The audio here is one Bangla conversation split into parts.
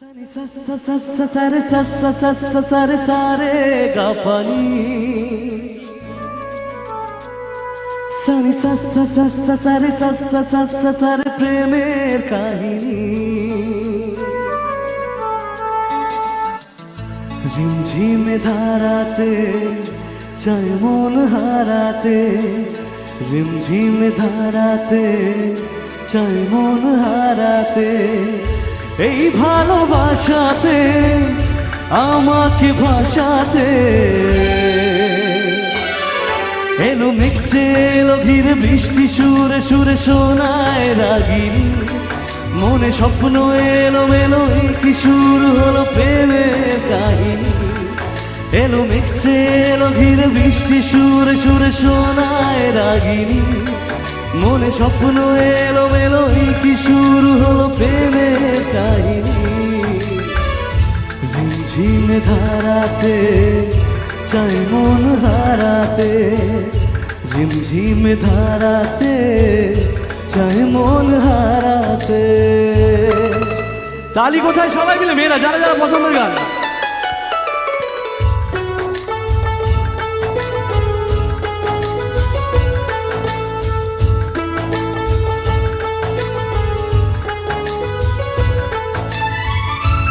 सरे सरे सारे गा पानी सरे सरे सरे प्रेमेर কাহিনী রিমঝিমে ধারাতে চাই মন হারাতে রিমঝিমে ধারাতে চাই মন হারাতে এই ভালোবাসাতে, আমাকে ভাসাতে। এলো মেঘছে এলো ঘিরে বৃষ্টি সুরে সুরে শোনায় রাগিনী। মনে স্বপ্ন এলো মেলো, কি শুরু হলো প্রেমের কাহিনী। এলো মেঘছে এলো ঘিরে বৃষ্টি সুরে সুরে শোনায় রাগিনী। মনে স্বপ্ন এলো মেলো ধারাতে, চাই মন হারাতে, ঝিমঝিম ধারাতে, চাই মন হারাতে। তালি কোথায়? সবাই মিলে মেয়েরা, যারা যারা পছন্দের গান।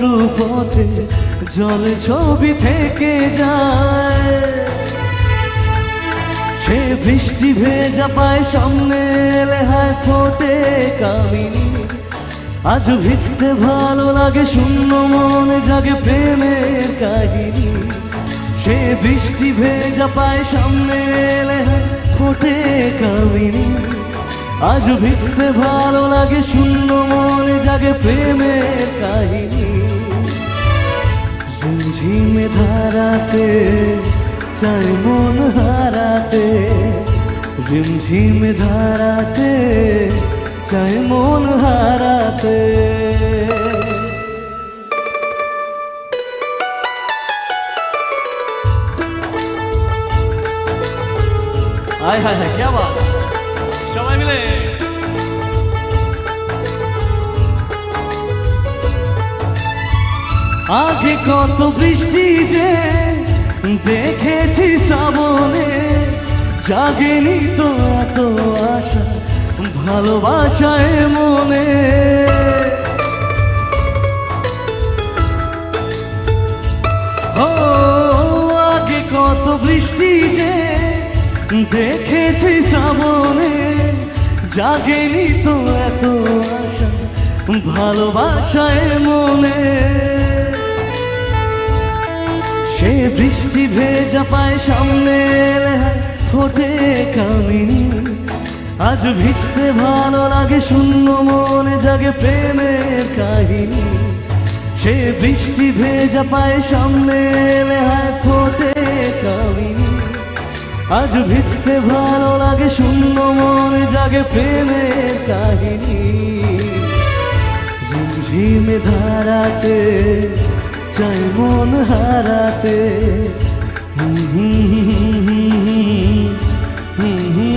মরু পথে জল ছবি থেকে যায়। সে বৃষ্টি ভেজা পায় সামনে এলে হায় ফোটে কামিনী। আজ ভিজতে ভালো লাগে, শূন্য মনে জাগে প্রেমের কাহিনী। সে বৃষ্টি ভেজা পায় সামনে এলে হায় ফোটে কামিনী। আজ ভিজতে ভালো লাগে, শূন্য মনে জাগে প্রেমের কাহিনী। ধারাতে চাই মন হারাতে ঝিমঝিমে ধারাতে চাই মন হারাতে। হায় হায় হায় কে আবার? সবাই মিলে। আগে কত বৃষ্টি যে জাগেনি তো এত আশা, ভালোবাসায় মনে। আগে কত বৃষ্টি যে দেখেছি শ্রাবণে, জাগেনি তো এত আশা, ভালোবাসায় মনে। সে বৃষ্টি ভেজা পায় সামনে এলে ফোটে কামিনী আজ ভিজতে ভালো লাগে শূন্য মনে জাগে প্রেমের কাহিনী সে বৃষ্টি ভেজা পায় সামনে এলে হায় ফোটে কামিনী আজ ভিজতে ভালো লাগে শূন্য মনে জাগে প্রেমের কাহিনী ঝিমঝিমে ধারাতে চাই মন হারাতে হুম হুম হুম Mm-hmm.